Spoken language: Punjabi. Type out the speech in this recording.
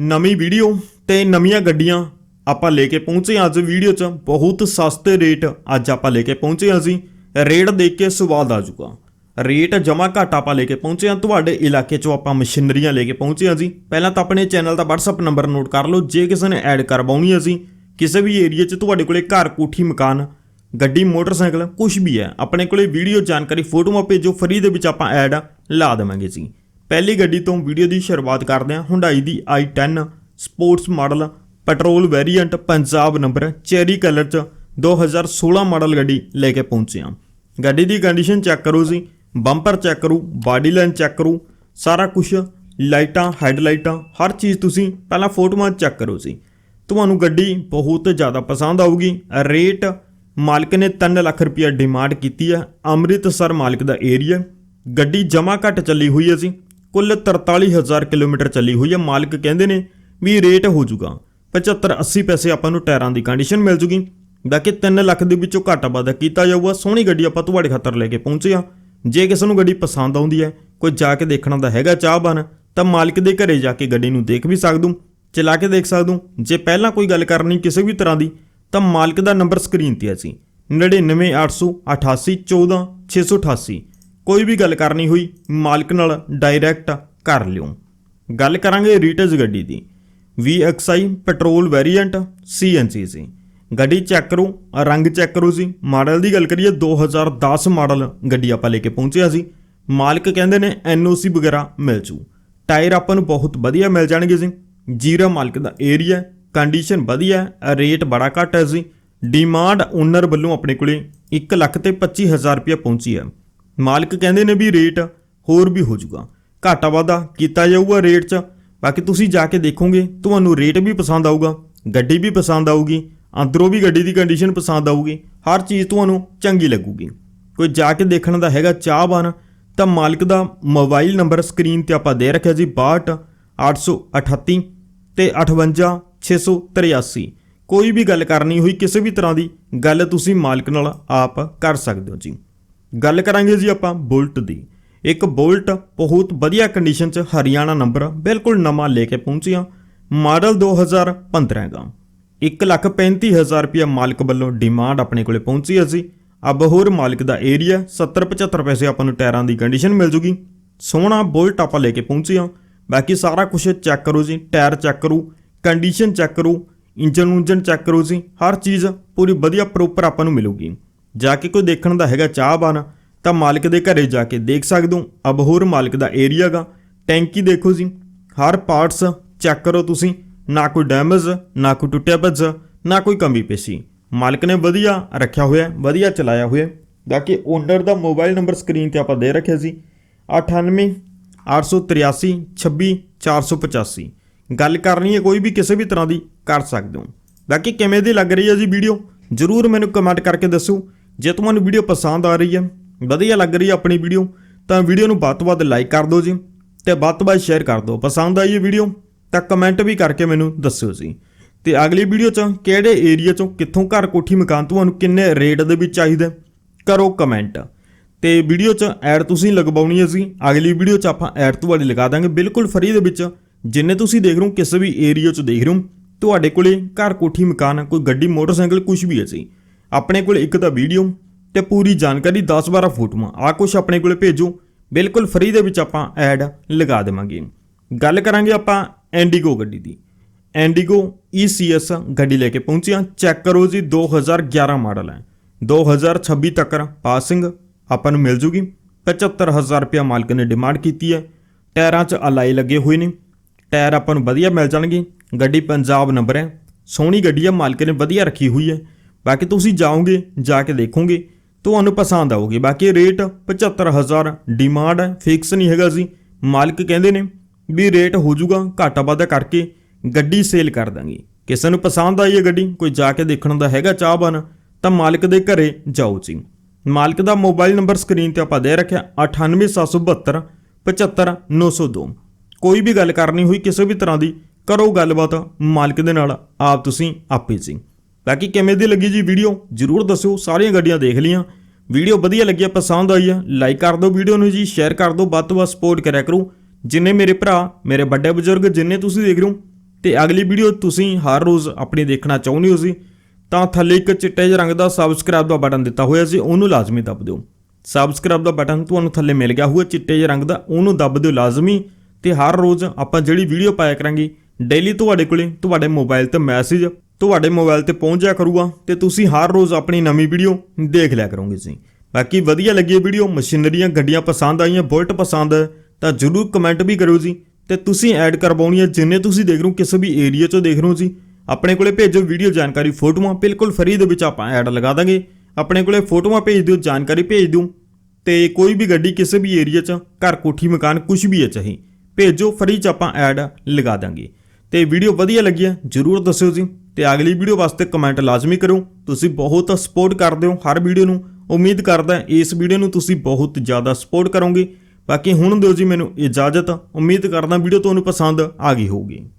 ਨਵੀਂ ਵੀਡੀਓ ਤੇ ਨਵੀਆਂ ਗੱਡੀਆਂ ਆਪਾਂ ਲੈ ਕੇ ਪਹੁੰਚੇ ਹਾਂ ਅੱਜ ਵੀਡੀਓ 'ਚ। ਬਹੁਤ ਸਸਤੇ ਰੇਟ ਅੱਜ ਆਪਾਂ ਲੈ ਕੇ ਪਹੁੰਚੇ ਹਾਂ ਜੀ। ਰੇਟ ਦੇਖ ਕੇ ਸਵਾਦ ਆ ਜੂਗਾ ਰੇਟ ਜਮਾ ਘੱਟ ਆਪਾਂ ਲੈ ਕੇ ਪਹੁੰਚੇ ਹਾਂ। ਤੁਹਾਡੇ ਇਲਾਕੇ 'ਚੋਂ ਆਪਾਂ ਮਸ਼ੀਨਰੀਆਂ ਲੈ ਕੇ ਪਹੁੰਚੇ ਹਾਂ ਜੀ। ਪਹਿਲਾਂ ਤਾਂ ਆਪਣੇ ਚੈਨਲ ਦਾ WhatsApp ਨੰਬਰ ਨੋਟ ਕਰ ਲਓ। ਜੇ ਕਿਸੇ ਨੇ ਐਡ ਕਰਵਾਉਣੀ ਹੈ ਅਸੀਂ ਕਿਸੇ ਵੀ ਏਰੀਆ 'ਚ ਤੁਹਾਡੇ ਕੋਲੇ ਘਰ, ਕੋਠੀ, ਮਕਾਨ, ਗੱਡੀ, ਮੋਟਰਸਾਈਕਲ ਕੁਝ ਵੀ ਹੈ, ਆਪਣੇ ਕੋਲੇ ਵੀਡੀਓ ਜਾਣਕਾਰੀ, ਫੋਟੋਆਂ ਭੇਜੋ। ਫਰੀ ਦੇ ਵਿੱਚ ਆਪਾਂ ਐਡ ਲਾ ਦੇਵਾਂਗੇ ਜੀ। ਪਹਿਲੀ ਗੱਡੀ ਤੋਂ ਵੀਡੀਓ ਦੀ ਸ਼ੁਰੂਆਤ ਕਰਦੇ ਹਾਂ। ਹੁੰਡਾਈ ਦੀ i10 sports model petrol variant Punjab number cherry colour 'ਚ 2016 ਮਾਡਲ ਗੱਡੀ ਲੈ ਕੇ ਪਹੁੰਚੇ ਹਾਂ। ਗੱਡੀ ਦੀ ਕੰਡੀਸ਼ਨ ਚੈੱਕ ਕਰੋ ਜੀ। ਬੰਪਰ ਚੈੱਕ ਕਰੋ ਬਾਡੀ ਲਾਈਨ ਚੈੱਕ ਕਰੋ। ਸਾਰਾ ਕੁਝ ਲਾਈਟਾਂ ਹੈਡਲਾਈਟਾਂ ਹਰ ਚੀਜ਼ ਤੁਸੀਂ ਪਹਿਲਾਂ ਫੋਟੋਆਂ ਚੈੱਕ ਕਰੋ ਜੀ। ਤੁਹਾਨੂੰ ਗੱਡੀ ਬਹੁਤ ਜ਼ਿਆਦਾ ਪਸੰਦ ਆਊਗੀ। ਰੇਟ ਮਾਲਕ ਨੇ 3 ਲੱਖ ਰੁਪਇਆ ਡਿਮਾਂਡ ਕੀਤੀ ਹੈ। ਅੰਮ੍ਰਿਤਸਰ ਮਾਲਕ ਦਾ ਏਰੀਆ ਗੱਡੀ ਜਮਾ ਘੱਟ ਚੱਲੀ ਹੋਈ ਹੈ ਜੀ। ਕੁੱਲ 43000 ਕਿਲੋਮੀਟਰ ਚੱਲੀ ਹੋਈ ਹੈ। ਮਾਲਕ ਕਹਿੰਦੇ ਨੇ ਵੀ ਰੇਟ ਹੋ ਜਾਊਗਾ 75 80 ਪੈਸੇ ਆਪਾਂ ਨੂੰ ਟਾਇਰਾਂ ਦੀ ਕੰਡੀਸ਼ਨ ਮਿਲ ਜੂਗੀ। ਬਾਕੀ 3 ਲੱਖ ਦੇ ਵਿੱਚੋਂ ਘਾਟਾ ਵਾਧਾ ਕੀਤਾ ਜਾਊਗਾ। ਸੋਹਣੀ ਗੱਡੀ ਆਪਾਂ ਤੁਹਾਡੇ ਖਾਤਰ ਲੈ ਕੇ ਪਹੁੰਚੇ ਆ ਜੇ ਕਿਸੇ ਨੂੰ ਗੱਡੀ ਪਸੰਦ ਆਉਂਦੀ ਹੈ, ਕੋਈ ਜਾ ਕੇ ਦੇਖਣਾ ਦਾ ਹੈਗਾ ਚਾਹਬਾਨ ਤਾਂ ਮਾਲਕ ਦੇ ਘਰੇ ਜਾ ਕੇ ਗੱਡੀ ਨੂੰ ਦੇਖ ਵੀ ਸਕਦੂ, ਚਲਾ ਕੇ ਦੇਖ ਸਕਦੂ। ਜੇ ਪਹਿਲਾਂ ਕੋਈ ਗੱਲ ਕਰਨੀ ਕਿਸੇ ਵੀ ਤਰ੍ਹਾਂ ਦੀ, ਤਾਂ ਮਾਲਕ ਦਾ ਨੰਬਰ ਸਕਰੀਨ ਤੇ ਹੈ ਸੀ 9988814688 ਕੋਈ ਵੀ ਗੱਲ ਕਰਨੀ ਹੋਈ, ਮਾਲਕ ਨਾਲ ਡਾਇਰੈਕਟ ਕਰ ਲਿਓ। ਗੱਲ ਕਰਾਂਗੇ ਰੀਟੇਜ ਗੱਡੀ ਦੀ। VXI ਪੈਟਰੋਲ ਵੇਰੀਐਂਟ CNC ਸੀ ਗੱਡੀ ਚੈੱਕ ਕਰੋ, ਰੰਗ ਚੈੱਕ ਕਰੋ ਜੀ ਮਾਡਲ ਦੀ ਗੱਲ ਕਰੀਏ 2010 ਮਾਡਲ ਗੱਡੀ ਆਪਾਂ ਲੈ ਕੇ ਪਹੁੰਚਿਆ ਸੀ। ਮਾਲਕ ਕਹਿੰਦੇ ਨੇ NOC ਵਗੈਰਾ ਮਿਲ ਜੂ। ਟਾਇਰ ਆਪਾਂ ਨੂੰ ਬਹੁਤ ਵਧੀਆ ਮਿਲ ਜਾਣਗੇ ਜੀ। ਜੀਰਾ ਮਾਲਕ ਦਾ ਏਰੀਆ ਕੰਡੀਸ਼ਨ ਵਧੀਆ ਰੇਟ ਬੜਾ ਘੱਟ ਹੈ ਜੀ। ਡਿਮਾਂਡ ਓਨਰ ਵੱਲੋਂ ਆਪਣੇ ਕੋਲੇ 1 ਲੱਖ ਤੇ 25000 ਰੁਪਏ ਪਹੁੰਚੀ ਹੈ। ਮਾਲਕ ਕਹਿੰਦੇ ਨੇ ਵੀ ਰੇਟ ਹੋਰ ਵੀ ਹੋ ਜਾਊਗਾ। ਘਾਟਾ ਵਾਧਾ ਕੀਤਾ ਜਾਊਗਾ ਰੇਟ 'ਚ। ਬਾਕੀ ਤੁਸੀਂ ਜਾ ਕੇ ਦੇਖੋਗੇ, ਤੁਹਾਨੂੰ ਰੇਟ ਵੀ ਪਸੰਦ ਆਊਗਾ, ਗੱਡੀ ਵੀ ਪਸੰਦ ਆਊਗੀ, ਅੰਦਰੋਂ ਵੀ ਗੱਡੀ ਦੀ ਕੰਡੀਸ਼ਨ ਪਸੰਦ ਆਊਗੀ, ਹਰ ਚੀਜ਼ ਤੁਹਾਨੂੰ ਚੰਗੀ ਲੱਗੂਗੀ। ਕੋਈ ਜਾ ਕੇ ਦੇਖਣ ਦਾ ਹੈਗਾ ਚਾਹਵਾਨ, ਤਾਂ ਮਾਲਕ ਦਾ ਮੋਬਾਈਲ ਨੰਬਰ ਸਕਰੀਨ ਤੇ ਆਪਾਂ ਦੇ ਰੱਖਿਆ ਜੀ 62 838 ਤੇ 58 683 ਕੋਈ ਵੀ ਗੱਲ ਕਰਨੀ ਹੋਈ ਕਿਸੇ ਵੀ ਤਰ੍ਹਾਂ ਦੀ, ਗੱਲ ਤੁਸੀਂ ਮਾਲਕ ਨਾਲ ਆਪ ਕਰ ਸਕਦੇ ਹੋ ਜੀ। ਗੱਲ ਕਰਾਂਗੇ ਜੀ ਆਪਾਂ ਬੁਲਟ ਦੀ। ਇੱਕ ਬੁਲਟ ਬਹੁਤ ਵਧੀਆ ਕੰਡੀਸ਼ਨ 'ਚ ਹਰਿਆਣਾ ਨੰਬਰ ਬਿਲਕੁਲ ਨਵਾਂ ਲੈ ਕੇ ਪਹੁੰਚਿਆ। ਮਾਡਲ 2015 ਦਾ। 135000 ਰੁਪਏ ਮਾਲਕ ਵੱਲੋਂ ਡਿਮਾਂਡ ਆਪਣੇ ਕੋਲੇ ਪਹੁੰਚੀ ਹੈ ਜੀ। ਅਬਹੋਰ ਮਾਲਕ ਦਾ ਏਰੀਆ 70 75 ਪੈਸੇ ਆਪਾਂ ਨੂੰ ਟਾਇਰਾਂ ਦੀ ਕੰਡੀਸ਼ਨ ਮਿਲ ਜੂਗੀ। ਸੋਹਣਾ ਬੁਲਟ ਆਪਾਂ ਲੈ ਕੇ ਪਹੁੰਚੇ ਹਾਂ। ਬਾਕੀ ਸਾਰਾ ਕੁਝ ਚੈੱਕ ਕਰੋ ਜੀ, ਟਾਇਰ ਚੈੱਕ ਕਰੋ ਕੰਡੀਸ਼ਨ ਚੈੱਕ ਕਰੋ ਇੰਜਨ ਉਂਜਨ ਚੈੱਕ ਕਰੋ ਜੀ, ਹਰ ਚੀਜ਼ ਪੂਰੀ ਵਧੀਆ ਪ੍ਰੋਪਰ ਆਪਾਂ ਨੂੰ ਮਿਲੂਗੀ। ਜਾ ਕੇ ਕੋਈ ਦੇਖਣ ਦਾ ਹੈਗਾ ਚਾਹਵਾਨ, ਤਾਂ ਮਾਲਕ ਦੇ ਘਰੇ ਜਾ ਕੇ ਦੇਖ ਸਕਦੇ ਹੋ। ਅਬਹੋਰ ਮਾਲਕ ਦਾ ਏਰੀਆ ਗਾ। ਟੈਂਕੀ ਦੇਖੋ ਜੀ। ਹਰ ਪਾਰਟਸ ਚੈੱਕ ਕਰੋ ਤੁਸੀਂ। ਨਾ ਕੋਈ ਡੈਮੇਜ ਨਾ ਕੋਈ ਟੁੱਟਿਆ ਭੱਜ, ਨਾ ਕੋਈ ਕਮੀ ਪੇਸ਼ੀ। ਮਾਲਕ ਨੇ ਵਧੀਆ ਰੱਖਿਆ ਹੋਇਆ, ਵਧੀਆ ਚਲਾਇਆ ਹੋਇਆ। ਬਾਕੀ ਓਨਰ ਦਾ ਮੋਬਾਈਲ ਨੰਬਰ ਸਕਰੀਨ ਤੇ ਆਪਾਂ ਦੇ ਰੱਖਿਆ ਸੀ। 98 883 26 485 ਗੱਲ ਕਰਨੀ ਹੈ, ਕੋਈ ਵੀ ਕਿਸੇ ਵੀ ਤਰ੍ਹਾਂ ਦੀ ਕਰ ਸਕਦੇ ਹੋ। ਬਾਕੀ ਕਿਵੇਂ ਦੀ ਲੱਗ ਰਹੀ ਹੈ ਜੀ ਵੀਡੀਓ ਜਰੂਰ ਮੈਨੂੰ ਕਮੈਂਟ ਕਰਕੇ ਦੱਸੋ। ਜੇ ਤੁਹਾਨੂੰ ਵੀਡੀਓ ਪਸੰਦ ਆ ਰਹੀ ਹੈ, ਵਧੀਆ ਲੱਗ ਰਹੀ ਹੈ ਆਪਣੀ ਵੀਡੀਓ, ਤਾਂ ਵੀਡੀਓ ਨੂੰ ਵੱਧ ਤੋਂ ਵੱਧ ਲਾਈਕ ਕਰ ਦਿਓ ਜੀ ਤੇ ਵੱਧ ਤੋਂ ਵੱਧ ਸ਼ੇਅਰ ਕਰ ਦਿਓ। ਪਸੰਦ ਆਈ ਇਹ ਵੀਡੀਓ, ਤਾਂ ਕਮੈਂਟ ਵੀ ਕਰਕੇ ਮੈਨੂੰ ਦੱਸਿਓ ਜੀ। ਤੇ ਅਗਲੀ ਵੀਡੀਓ 'ਚ ਕਿਹੜੇ ਏਰੀਆ 'ਚੋਂ ਕਿੱਥੋਂ ਘਰ ਕੋਠੀ ਮਕਾਨ ਤੁਹਾਨੂੰ ਕਿੰਨੇ ਰੇਟ ਦੇ ਵਿੱਚ ਚਾਹੀਦਾ, ਕਰੋ ਕਮੈਂਟ ਤੇ ਵੀਡੀਓ 'ਚ ਐਡ ਤੁਸੀਂ ਲਗਵਾਉਣੀ ਹੈ ਜੀ, ਅਗਲੀ ਵੀਡੀਓ 'ਚ ਆਪਾਂ ਐਡ ਤੁਹਾਡੀ ਲਗਾ ਦਾਂਗੇ। ਬਿਲਕੁਲ ਫਰੀ ਦੇ ਵਿੱਚ, ਜਿੰਨੇ ਤੁਸੀਂ ਦੇਖ ਰਹੇ ਹੋ, ਕਿਸੇ ਵੀ ਏਰੀਆ 'ਚ ਦੇਖ ਰਹੇ ਹੋ, ਤੁਹਾਡੇ ਕੋਲੇ ਘਰ ਕੋਠੀ ਮਕਾਨ, ਕੋਈ ਗੱਡੀ, ਮੋਟਰਸਾਈਕਲ ਕੁਝ ਵੀ ਹੈ ਜੀ। ਆਪਣੇ ਕੋਲ ਇੱਕ ਤਾਂ ਵੀਡੀਓ ਤੇ ਪੂਰੀ ਜਾਣਕਾਰੀ 10-12 ਫੋਟੋਆਂ। ਆ ਕੁਝ ਆਪਣੇ ਕੋਲ ਭੇਜੋ। ਬਿਲਕੁਲ ਫ੍ਰੀ ਦੇ ਵਿੱਚ ਆਪਾਂ ਐਡ ਲਗਾ ਦੇਵਾਂਗੇ। ਗੱਲ ਕਰਾਂਗੇ ਆਪਾਂ ਐਂਡੀਗੋ ਗੱਡੀ ਦੀ। ਐਂਡੀਗੋ ECS ਗੱਡੀ ਲੈ ਕੇ ਪਹੁੰਚਿਆ ਚੈੱਕ ਕਰੋ ਜੀ 2011 ਮਾਡਲ ਹੈ। 2026 ਤੱਕ ਪਾਸਿੰਗ ਆਪਾਂ ਨੂੰ ਮਿਲ ਜੂਗੀ। 75000 ਰੁਪਇਆ ਮਾਲਕ ਨੇ ਡਿਮਾਂਡ ਕੀਤੀ ਹੈ। ਟਾਇਰਾਂ 'ਚ ਅਲਾਈ ਲੱਗੇ ਹੋਏ ਨੇ। ਟਾਇਰ ਆਪਾਂ ਨੂੰ ਵਧੀਆ ਮਿਲ ਜਾਣਗੇ। ਗੱਡੀ ਪੰਜਾਬ ਨੰਬਰ ਹੈ। ਸੋਹਣੀ ਗੱਡੀ ਹੈ। ਮਾਲਕ ਨੇ ਵਧੀਆ ਰੱਖੀ ਹੋਈ ਹੈ। ਬਾਕੀ ਤੁਸੀਂ ਜਾਓਗੇ, ਜਾ ਕੇ ਦੇਖੋਗੇ, ਤੁਹਾਨੂੰ ਪਸੰਦ ਆਊਗੀ। ਬਾਕੀ ਰੇਟ 75000 ਡਿਮਾਂਡ ਹੈ ਫਿਕਸ ਨਹੀਂ ਹੈਗਾ ਜੀ। ਮਾਲਕ ਕਹਿੰਦੇ ਨੇ ਵੀ ਰੇਟ ਹੋ ਜਾਊਗਾ ਘਾਟਾ ਵਾਧਾ ਕਰਕੇ ਗੱਡੀ ਸੇਲ ਕਰ ਦਾਂਗੇ। ਕਿਸੇ ਨੂੰ ਪਸੰਦ ਆਈ ਹੈ ਗੱਡੀ, ਕੋਈ ਜਾ ਕੇ ਦੇਖਣ ਦਾ ਹੈਗਾ ਚਾਹਬਨ ਤਾਂ ਮਾਲਕ ਦੇ ਘਰੇ ਜਾਓ ਜੀ। ਮਾਲਕ ਦਾ ਮੋਬਾਈਲ ਨੰਬਰ ਸਕਰੀਨ ਤੇ ਆਪਾਂ ਦੇ ਰੱਖਿਆ 98772 75902 ਕੋਈ ਵੀ ਗੱਲ ਕਰਨੀ ਹੋਈ, ਕਿਸੇ ਵੀ ਤਰ੍ਹਾਂ ਦੀ, ਕਰੋ ਗੱਲਬਾਤ, ਮਾਲਕ ਦੇ ਨਾਲ ਆਪ ਤੁਸੀਂ ਆਪੇ ਜੀ। ਬਾਕੀ ਕਿਵੇਂ ਦੀ ਲੱਗੀ ਜੀ ਵੀਡੀਓ, ਜਰੂਰ ਦੱਸਿਓ, ਸਾਰੀਆਂ ਗੱਡੀਆਂ ਦੇਖ ਲਈਆਂ। ਵੀਡੀਓ ਵਧੀਆ ਲੱਗਿਆ ਪਸੰਦ ਆਈ ਆ ਲਾਈਕ ਕਰ ਦਿਓ ਵੀਡੀਓ ਨੂੰ ਜੀ ਸ਼ੇਅਰ ਕਰ ਦਿਓ, ਵੱਧ ਤੋਂ ਵੱਧ ਸਪੋਰਟ ਕਰਿਆ ਕਰੋ। ਜਿੰਨੇ ਮੇਰੇ ਭਰਾ, ਮੇਰੇ ਵੱਡੇ ਬਜ਼ੁਰਗ, ਜਿੰਨੇ ਤੁਸੀਂ ਦੇਖ ਰਹੇ ਹੋ, ਤੇ ਅਗਲੀ ਵੀਡੀਓ ਤੁਸੀਂ ਹਰ ਰੋਜ਼ ਆਪਣੀ ਦੇਖਣਾ ਚਾਹੁੰਦੇ ਹੋ ਸੀ ਤਾਂ ਥੱਲੇ ਇੱਕ ਚਿੱਟੇ ਜਿਹੇ ਰੰਗ ਦਾ ਸਬਸਕ੍ਰਾਈਬ ਦਾ ਬਟਨ ਦਿੱਤਾ ਹੋਇਆ ਸੀ ਉਹਨੂੰ ਲਾਜ਼ਮੀ ਦੱਬ ਦਿਓ। ਸਬਸਕ੍ਰਾਈਬ ਦਾ ਬਟਨ ਤੁਹਾਨੂੰ ਥੱਲੇ ਮਿਲ ਗਿਆ ਹੋਊਗਾ, ਚਿੱਟੇ ਜਿਹੇ ਰੰਗ ਦਾ, ਉਹਨੂੰ ਦੱਬ ਦਿਓ ਲਾਜ਼ਮੀ, ਤੇ ਹਰ ਰੋਜ਼ ਆਪਾਂ ਜਿਹੜੀ ਵੀਡੀਓ ਪਾਇਆ ਕਰਾਂਗੇ ਡੇਲੀ ਤੁਹਾਡੇ ਕੋਲੇ, ਤੁਹਾਡੇ ਮੋਬਾਈਲ ਤੇ ਮੈਸੇਜ ਤੁਹਾਡੇ ਮੋਬਾਈਲ ਤੇ ਪਹੁੰਚ ਜਾ ਕਰੂਗਾ ਤੇ ਤੁਸੀਂ ਹਰ ਰੋਜ਼ ਆਪਣੀ ਨਵੀਂ ਵੀਡੀਓ ਦੇਖ ਲਿਆ ਕਰੋਗੇ ਜੀ। ਬਾਕੀ ਵਧੀਆ ਲੱਗੀ ਇਹ ਵੀਡੀਓ ਮਸ਼ੀਨਰੀਆਂ, ਗੱਡੀਆਂ ਪਸੰਦ ਆਈਆਂ, ਬੁਲਟ ਪਸੰਦ ਹੈ ਤਾਂ ਜਰੂਰ ਕਮੈਂਟ ਵੀ ਕਰਿਓ ਜੀ। ਤੇ ਤੁਸੀਂ ਐਡ ਕਰਵਾਉਣੀ ਹੈ, ਜਿੰਨੇ ਤੁਸੀਂ ਦੇਖ ਰਹੇ ਹੋ, ਕਿਸੇ ਵੀ ਏਰੀਆ 'ਚੋਂ ਦੇਖ ਰਹੇ ਹੋ ਜੀ। ਆਪਣੇ ਕੋਲੇ ਭੇਜੋ ਵੀਡੀਓ ਜਾਣਕਾਰੀ ਫੋਟੋਆਂ, ਬਿਲਕੁਲ ਫਰੀ ਦੇ ਵਿੱਚ ਆਪਾਂ ਐਡ ਲਗਾ ਦਾਂਗੇ। ਆਪਣੇ ਕੋਲੇ ਫੋਟੋਆਂ ਭੇਜ ਦਿਓ, ਜਾਣਕਾਰੀ ਭੇਜ ਦਿਓ। ਤੇ ਕੋਈ ਵੀ ਗੱਡੀ ਕਿਸੇ ਵੀ ਏਰੀਆ 'ਚ, ਘਰ, ਕੋਠੀ, ਮਕਾਨ ਕੁਝ ਵੀ ਹੈ ਚਾਹੀ, ਭੇਜੋ ਫਰੀ 'ਚ ਆਪਾਂ ਐਡ ਲਗਾ ਦਾਂਗੇ। ਤੇ ਵੀਡੀਓ ਵਧੀਆ ਲੱਗੀ ਹੈ, ਜਰੂਰ ਦੱਸਿਓ ਜੀ। ਤੇ ਅਗਲੀ ਵੀਡੀਓ ਵਾਸਤੇ ਕਮੈਂਟ ਲਾਜ਼ਮੀ ਕਰੋ ਤੁਸੀਂ ਬਹੁਤ ਸਪੋਰਟ ਕਰਦੇ ਹੋ ਹਰ ਵੀਡੀਓ ਨੂੰ। ਉਮੀਦ ਕਰਦਾ ਇਸ ਵੀਡੀਓ ਨੂੰ ਤੁਸੀਂ ਬਹੁਤ ਜ਼ਿਆਦਾ ਸਪੋਰਟ ਕਰੋਗੇ। ਬਾਕੀ ਹੁਣ ਦਿਓ ਜੀ ਮੈਨੂੰ ਇਜਾਜ਼ਤ। ਉਮੀਦ ਕਰਦਾ ਵੀਡੀਓ ਤੁਹਾਨੂੰ ਪਸੰਦ ਆ ਗਈ ਹੋਊਗੀ।